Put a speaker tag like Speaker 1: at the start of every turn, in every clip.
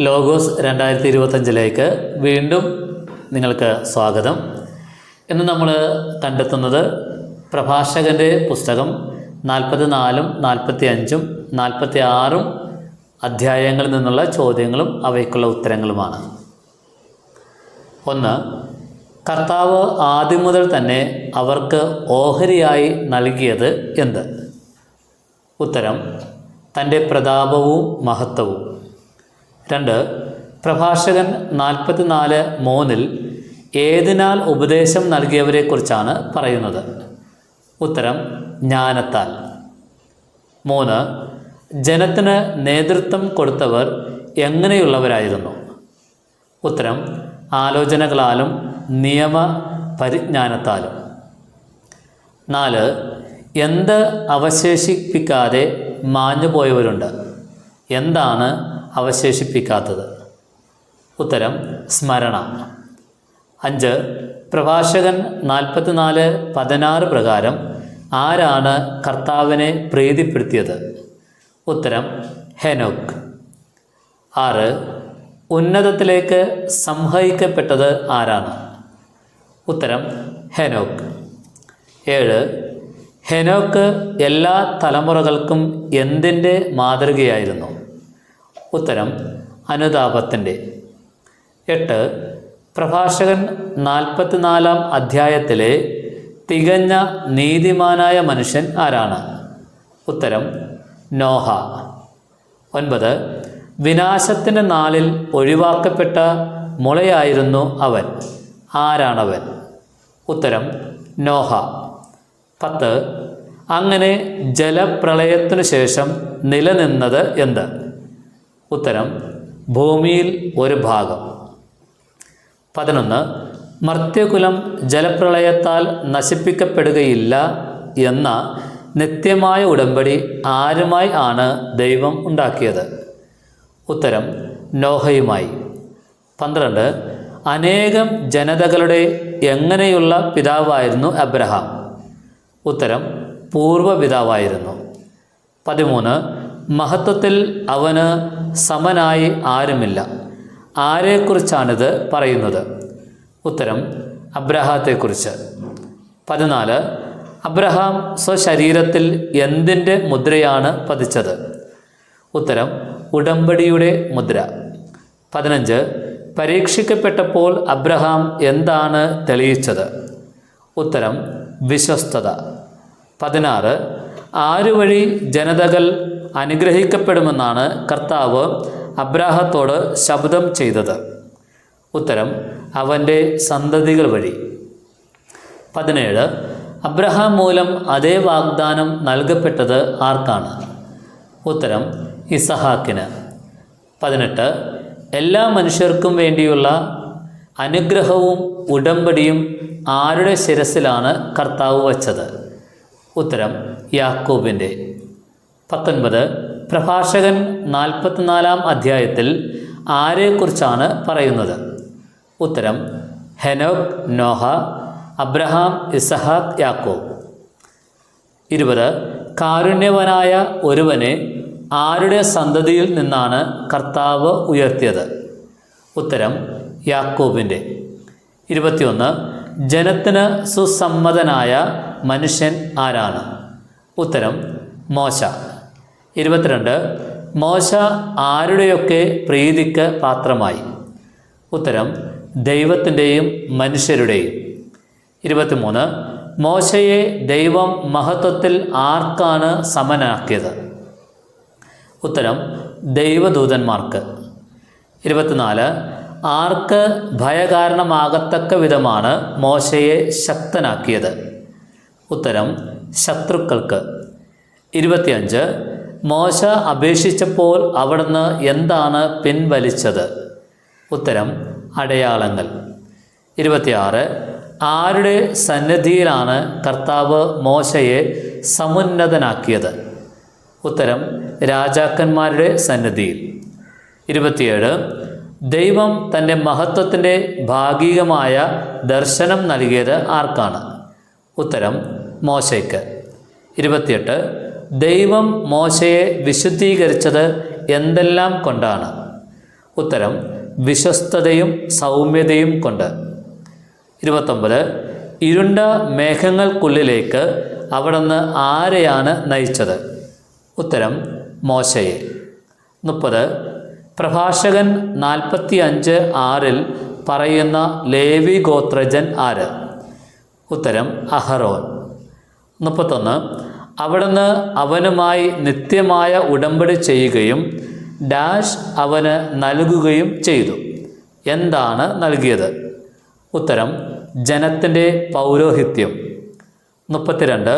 Speaker 1: Logos രണ്ടായിരത്തി ഇരുപത്തഞ്ചിലേക്ക് വീണ്ടും നിങ്ങൾക്ക് സ്വാഗതം. ഇന്ന് നമ്മൾ കണ്ടെത്തുന്നത് പ്രഭാഷകന്റെ പുസ്തകം നാൽപ്പത്തി നാലും നാൽപ്പത്തി അഞ്ചും നാൽപ്പത്തി ആറും അധ്യായങ്ങളിൽ നിന്നുള്ള ചോദ്യങ്ങളും അവയ്ക്കുള്ള ഉത്തരങ്ങളുമാണ്. ഒന്ന് കർത്താവ് ആദ്യം മുതൽ തന്നെ അവർക്ക് ഓഹരിയായി നൽകിയത് എന്ത്? ഉത്തരം തന്റെ പ്രതാപവും മഹത്വവും. രണ്ട് പ്രഭാഷകൻ നാൽപ്പത്തിനാല് മൂന്നിൽ ഏതിനാൽ ഉപദേശം നൽകിയവരെക്കുറിച്ചാണ് പറയുന്നത്? ഉത്തരം ജ്ഞാനത്താൽ. മൂന്ന് ജനത്തിന് നേതൃത്വം കൊടുത്തവർ എങ്ങനെയുള്ളവരായിരുന്നു? ഉത്തരം ആലോചനകളാലും നിയമ പരിജ്ഞാനത്താലും നാല് എന്ത് അവശേഷിപ്പിക്കാതെ മാഞ്ഞുപോയവരുണ്ട്? എന്താണ് അവശേഷിപ്പിക്കാത്തത്. ഉത്തരം സ്മരണ. അഞ്ച് പ്രഭാഷകൻ നാൽപ്പത്തിനാല് പതിനാറ് പ്രകാരം ആരാണ് കർത്താവിനെ പ്രീതിപ്പെടുത്തിയത്? ഉത്തരം ഹെനോക്ക് ആറ് ഉന്നതത്തിലേക്ക് സംഹയിക്കപ്പെട്ടത് ആരാണ്? ഉത്തരം ഹെനോക്ക് ഏഴ് ഹെനോക്ക് എല്ലാ തലമുറകൾക്കും എന്തിന്റെ മാതൃകയായിരുന്നു? ഉത്തരം അനുതാപത്തിന്റെ എട്ട്. പ്രഭാഷകൻ നാൽപ്പത്തിനാലാം അധ്യായത്തിലെ തികഞ്ഞ നീതിമാനായ മനുഷ്യൻ ആരാണ്? ഉത്തരം നോഹ. ഒൻപത്. വിനാശത്തിന്റെ നാളിൽ ഒഴിവാക്കപ്പെട്ട മുളയായിരുന്നു അവൻ. ആരാണവൻ? ഉത്തരം നോഹ. പത്ത്. അങ്ങനെ ജലപ്രളയത്തിനു ശേഷം നിലനിന്നത് എന്ത്? ഉത്തരം ഭൂമിയിൽ ഒരു ഭാഗം. പതിനൊന്ന് മർത്യകുലം ജലപ്രളയത്താൽ നശിപ്പിക്കപ്പെടുകയില്ല എന്ന നിത്യമായ ഉടമ്പടി ആരുമായി ആണ് ദൈവം ഉണ്ടാക്കിയത്? ഉത്തരം നോഹയുമായി. പന്ത്രണ്ട് അനേകം ജനതകളുടെ എങ്ങനെയുള്ള പിതാവായിരുന്നു അബ്രഹാം? ഉത്തരം പൂർവ പിതാവായിരുന്നു പതിമൂന്ന് മഹത്വത്തിൽ അവന് സമനായി ആരുമില്ല. ആരെക്കുറിച്ചാണിത് പറയുന്നത്? ഉത്തരം അബ്രഹാത്തെക്കുറിച്ച്. പതിനാല് അബ്രഹാം സ്വശരീരത്തിൽ എന്തിന്റെ മുദ്രയാണ് പതിച്ചത്? ഉത്തരം ഉടമ്പടിയുടെ മുദ്ര. പതിനഞ്ച് പരീക്ഷിക്കപ്പെട്ടപ്പോൾ അബ്രഹാം എന്താണ് തെളിയിച്ചത്? ഉത്തരം വിശ്വസ്തത. പതിനാറ് ആരുവഴി ജനതകൾ അനുഗ്രഹിക്കപ്പെടുമെന്നാണ് കർത്താവ് അബ്രാഹത്തോട് ശബ്ദം ചെയ്തത്. ഉത്തരം അവന്റെ സന്തതികൾ വഴി. പതിനേഴ് അബ്രഹാം മൂലം അതേ വാഗ്ദാനം നൽകപ്പെട്ടത് ആർക്കാണ്? ഉത്തരം ഇസഹാക്കിന്. പതിനെട്ട് എല്ലാ മനുഷ്യർക്കും വേണ്ടിയുള്ള അനുഗ്രഹവും ഉടമ്പടിയും ആരുടെ ശിരസിലാണ് കർത്താവ് വച്ചത്? ഉത്തരം യാക്കോബിന്റെ. പത്തൊൻപത്. പ്രഭാഷകൻ നാൽപ്പത്തിനാലാം അധ്യായത്തിൽ ആരെക്കുറിച്ചാണ് പറയുന്നത്? ഉത്തരം ഹെനോക് നോഹ അബ്രഹാം ഇസഹാദ് യാക്കോബ്. ഇരുപത്. കാരുണ്യവനായ ഒരുവനെ ആരുടെ സന്തതിയിൽ നിന്നാണ് കർത്താവ് ഉയർത്തിയത്? ഉത്തരം യാക്കോബിന്റെ ഇരുപത്തിയൊന്ന്. ജനത്തിന് സുസമ്മതനായ മനുഷ്യൻ ആരാണ്? ഉത്തരം മോശ. ഇരുപത്തിരണ്ട്. മോശ ആരുടെയൊക്കെ പ്രീതിക്ക് പാത്രമായി? ഉത്തരം ദൈവത്തിന്റെയും മനുഷ്യരുടെയും. ഇരുപത്തിമൂന്ന്. മോശയെ ദൈവം മഹത്വത്തിൽ ആർക്കാണ് സമനാക്കിയത്? ഉത്തരം ദൈവദൂതന്മാർക്ക്. ഇരുപത്തിനാല്. ആർക്ക് ഭയകാരണമാകത്തക്ക വിധമാണ് മോശയെ ശക്തനാക്കിയത്? ഉത്തരം ശത്രുക്കൾക്ക്. ഇരുപത്തിയഞ്ച്. മോശ അപേക്ഷിച്ചപ്പോൾ അവിടുന്ന് എന്താണ് പിൻവലിച്ചത്? ഉത്തരം അടയാളങ്ങൾ. ഇരുപത്തിയാറ് ആരുടെ സന്നിധിയിലാണ് കർത്താവ് മോശയെ സമുന്നതനാക്കിയത്? ഉത്തരം രാജാക്കന്മാരുടെ സന്നിധിയിൽ. ഇരുപത്തിയേഴ് ദൈവം തന്റെ മഹത്വത്തിന്റെ ഭാഗികമായ ദർശനം നൽകിയത് ആർക്കാണ്? ഉത്തരം മോശയ്ക്ക്. ഇരുപത്തിയെട്ട് ദൈവം മോശയെ വിശുദ്ധീകരിച്ചത് എന്തെല്ലാം കൊണ്ടാണ്? ഉത്തരം വിശ്വസ്തതയും സൗമ്യതയും കൊണ്ട്. ഇരുപത്തൊമ്പത് ഇരുണ്ട മേഘങ്ങൾക്കുള്ളിലേക്ക് അവിടുന്ന് ആരെയാണ് നയിച്ചത്? ഉത്തരം മോശയെ. മുപ്പത് പ്രഭാഷകൻ നാൽപ്പത്തി അഞ്ച് ആറിൽ പറയുന്ന ലേവി ഗോത്രജൻ ആര്? ഉത്തരം അഹറോൻ മുപ്പത്തൊന്ന് അവിടുന്ന് അവനുമായി നിത്യമായ ഉടമ്പടി ചെയ്യുകയും ഡാഷ് അവന് നൽകുകയും ചെയ്തു. എന്താണ് നൽകിയത്? ഉത്തരം ജനത്തിന്റെ പൗരോഹിത്യം. മുപ്പത്തിരണ്ട്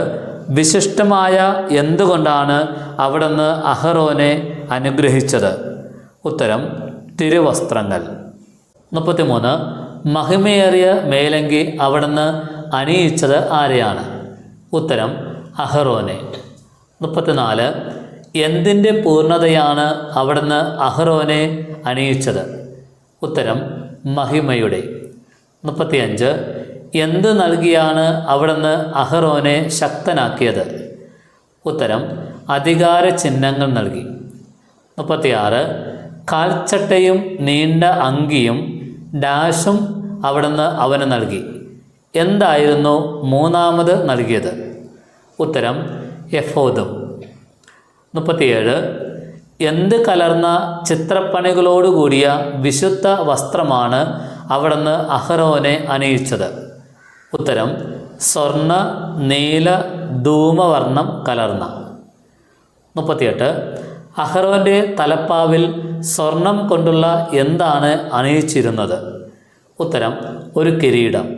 Speaker 1: വിശിഷ്ടമായ എന്തുകൊണ്ടാണ് അവിടുന്ന് അഹറോനെ അനുഗ്രഹിച്ചത്? ഉത്തരം തിരുവസ്ത്രങ്ങൾ. മുപ്പത്തിമൂന്ന് മഹിമയേറിയ മേലങ്കി അവിടുന്ന് അണിയിച്ചത് ആരെയാണ്? ഉത്തരം അഹറോനെ. മുപ്പത്തിനാല് എന്തിന്റെ പൂർണതയാണ് അവിടുന്ന് അഹറോനെ അണിയിച്ചത്? ഉത്തരം മഹിമയുടെ. മുപ്പത്തിയഞ്ച് എന്ത് നൽകിയാണ് അവിടുന്ന് അഹറോനെ ശക്തനാക്കിയത്? ഉത്തരം അധികാര ചിഹ്നങ്ങൾ നൽകി. മുപ്പത്തിയാറ് കാൽച്ചട്ടയും നീണ്ട അങ്കിയും ഡാഷും അവിടുന്ന് അവന് നൽകി. എന്തായിരുന്നു മൂന്നാമത് നൽകിയത്? ഉത്തരം എഫോദും മുപ്പത്തിയേഴ്. എന്ത് കലർന്ന ചിത്രപ്പണികളോടുകൂടിയ വിശുദ്ധ വസ്ത്രമാണ് അവിടുന്ന് അഹ്റോനെ അണിയിച്ചത്? ഉത്തരം സ്വർണ നീല ധൂമവർണം കലർന്ന. മുപ്പത്തിയെട്ട്. അഹ്റോന്റെ തലപ്പാവിൽ സ്വർണം കൊണ്ടുള്ള എന്താണ് അണിയിച്ചിരുന്നത്? ഉത്തരം ഒരു കിരീടം.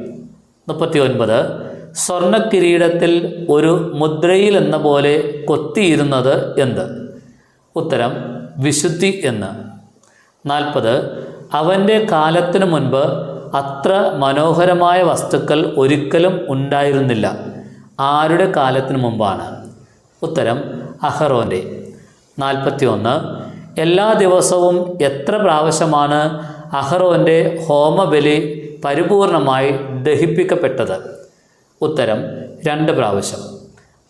Speaker 1: മുപ്പത്തി ഒൻപത് സ്വർണ കിരീടത്തിൽ ഒരു മുദ്രയിൽ എന്ന പോലെ കൊത്തിയിരുന്നത് എന്ത്? ഉത്തരം വിശുദ്ധി എന്ന്. നാൽപ്പത് അവന്റെ കാലത്തിനു മുൻപ് അത്ര മനോഹരമായ വസ്തുക്കൾ ഒരിക്കലും ഉണ്ടായിരുന്നില്ല. ആരുടെ കാലത്തിനു മുമ്പാണ്? ഉത്തരം അഹറോന്റെ നാൽപ്പത്തി ഒന്ന് എല്ലാ ദിവസവും എത്ര പ്രാവശ്യമാണ് അഹറോന്റെ ഹോമബലി പരിപൂർണമായി ദഹിപ്പിക്കപ്പെട്ടത്? ഉത്തരം രണ്ട് പ്രാവശ്യം.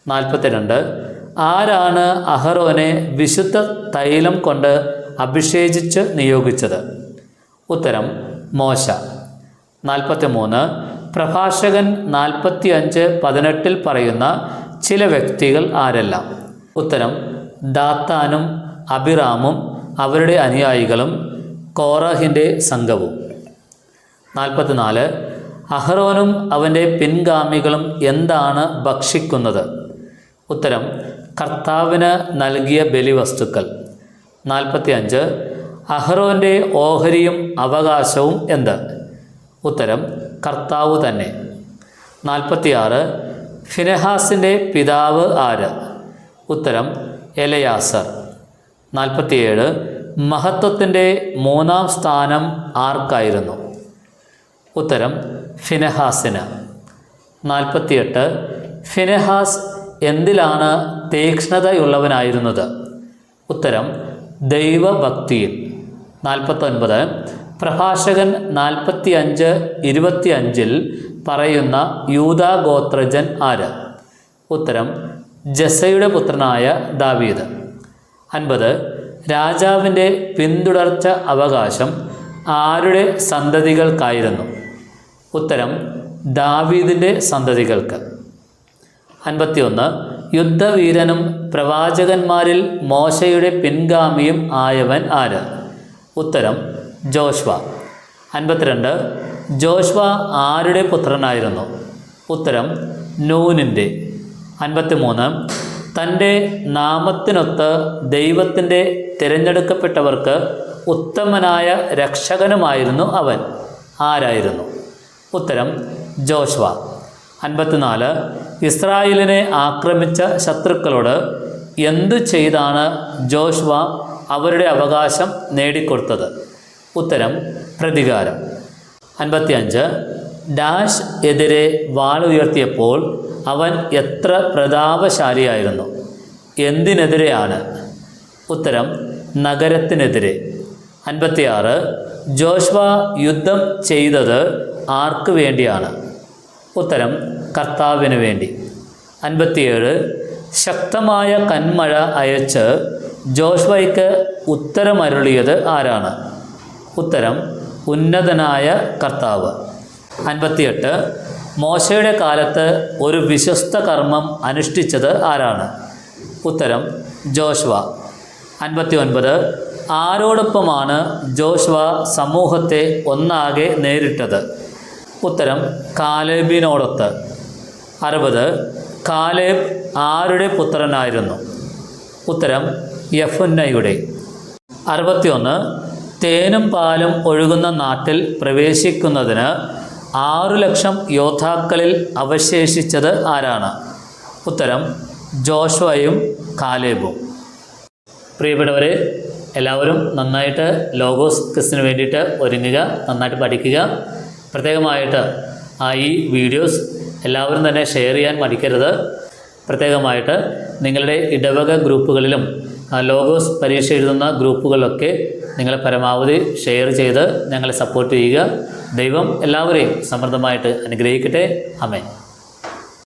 Speaker 1: നാൽപ്പത്തിരണ്ട്. ആരാണ് അഹറോനെ വിശുദ്ധ തൈലം കൊണ്ട് അഭിഷേചിച്ച് നിയോഗിച്ചത്? ഉത്തരം മോശ. നാൽപ്പത്തി മൂന്ന് പ്രഭാഷകൻ നാൽപ്പത്തി അഞ്ച് പതിനെട്ടിൽ പറയുന്ന ചില വ്യക്തികൾ ആരെല്ലാം? ഉത്തരം ദാത്താനും അബിറാമും അവരുടെ അനുയായികളും കോറഹിന്റെ സംഘവും. നാൽപ്പത്തിനാല്. അഹ്റോനും അവന്റെ പിൻഗാമികളും എന്താണ് ഭക്ഷിക്കുന്നത്? ഉത്തരം കർത്താവിന് നൽകിയ ബലിവസ്തുക്കൾ. നാൽപ്പത്തി അഞ്ച് അഹ്റോന്റെ ഓഹരിയും അവകാശവും എന്ത്? ഉത്തരം കർത്താവ് തന്നെ. നാൽപ്പത്തിയാറ് ഫിനഹാസിന്റെ പിതാവ് ആര്? ഉത്തരം എലയാസർ. നാൽപ്പത്തിയേഴ് മഹത്വത്തിന്റെ മൂന്നാം സ്ഥാനം ആർക്കായിരുന്നു? ഉത്തരം ഫിനഹാസിന്. നാൽപ്പത്തിയെട്ട്. ഫിനഹാസ് എന്തിലാണ് തീക്ഷ്ണതയുള്ളവനായിരുന്നത്? ഉത്തരം ദൈവഭക്തിയിൽ. നാൽപ്പത്തൊൻപത്. പ്രഭാഷകൻ നാൽപ്പത്തി അഞ്ച് ഇരുപത്തി അഞ്ചിൽ പറയുന്ന യൂതാഗോത്രജൻ ആര്? ഉത്തരം ജസയുടെ പുത്രനായ ദാവീദ്. അൻപത്. രാജാവിന്റെ പിന്തുടർച്ച അവകാശം ആരുടെ സന്തതികൾക്കായിരുന്നു? ഉത്തരം ദാവീദിന്റെ സന്തതികൾക്ക്. അൻപത്തിയൊന്ന് യുദ്ധവീരനും പ്രവാചകന്മാരിൽ മോശയുടെ പിൻഗാമിയും ആയവൻ ആര്? ഉത്തരം ജോഷ്വ. അൻപത്തിരണ്ട് ജോഷ്വ ആരുടെ പുത്രനായിരുന്നു? ഉത്തരം നൂനിന്റെ അൻപത്തിമൂന്ന് തന്റെ നാമത്തിനൊത്ത് ദൈവത്തിന്റെ തിരഞ്ഞെടുക്കപ്പെട്ടവർക്ക് ഉത്തമനായ രക്ഷകനുമായിരുന്നു അവൻ. ആരായിരുന്നു? ഉത്തരം ജോഷ്വ. അൻപത്തിനാല് ഇസ്രായേലിനെ ആക്രമിച്ച ശത്രുക്കളോട് എന്തു ചെയ്താണ് ജോഷ്വ അവരുടെ അവകാശം നേടിക്കൊടുത്തത്? ഉത്തരം പ്രതികാരം. അൻപത്തിയഞ്ച് ഡാഷ് എതിരെ വാളുയർത്തിയപ്പോൾ അവൻ എത്ര പ്രതാപശാലിയായിരുന്നു? എന്തിനെതിരെയാണ്? ഉത്തരം നഗരത്തിനെതിരെ. അൻപത്തിയാറ് ജോഷ്വ യുദ്ധം ചെയ്തത് ആർക്ക് വേണ്ടിയാണ്? ഉത്തരം കർത്താവിന് വേണ്ടി. അൻപത്തിയേഴ് ശക്തമായ കന്മഴ അയച്ച് ജോഷ്വയ്ക്ക് ഉത്തരമരുളിയത് ആരാണ്? ഉത്തരം ഉന്നതനായ കർത്താവ്. അൻപത്തിയെട്ട് മോശയുടെ കാലത്ത് ഒരു വിശ്വസ്ത കർമ്മം അനുഷ്ഠിച്ചത് ആരാണ്? ഉത്തരം ജോഷ്വ. അൻപത്തി ഒൻപത് ആരോടൊപ്പമാണ് ജോഷ്വ സമൂഹത്തെ ഒന്നാകെ നേരിട്ടത്. ഉത്തരം കാലേബിനോടൊത്ത്. അറുപത് കാലേബ് ആരുടെ പുത്രനായിരുന്നു? ഉത്തരം യഫുന്നയുടെ. അറുപത്തിയൊന്ന് തേനും പാലും ഒഴുകുന്ന നാട്ടിൽ പ്രവേശിക്കുന്നതിന് ആറു ലക്ഷം യോദ്ധാക്കളിൽ അവശേഷിച്ചത് ആരാണ്? ഉത്തരം ജോഷ്വയും കാലേബും. പ്രിയപ്പെട്ടവരെ എല്ലാവരും നന്നായിട്ട് ലോഗോസ് ക്വിസിന് വേണ്ടിയിട്ട് ഒരുങ്ങുക നന്നായിട്ട് പഠിക്കുക. പ്രത്യേകമായിട്ട് ആ ഈ വീഡിയോസ് എല്ലാവരും തന്നെ ഷെയർ ചെയ്യാൻ മടിക്കരുത്. പ്രത്യേകമായിട്ട് നിങ്ങളുടെ ഇടവക ഗ്രൂപ്പുകളിലും ലോഗോസ് പരീക്ഷ എഴുതുന്ന ഗ്രൂപ്പുകളിലൊക്കെ നിങ്ങൾ പരമാവധി ഷെയർ ചെയ്ത് ഞങ്ങളെ സപ്പോർട്ട് ചെയ്യുക. ദൈവം എല്ലാവരെയും സമൃദ്ധമായിട്ട് അനുഗ്രഹിക്കട്ടെ. അമേ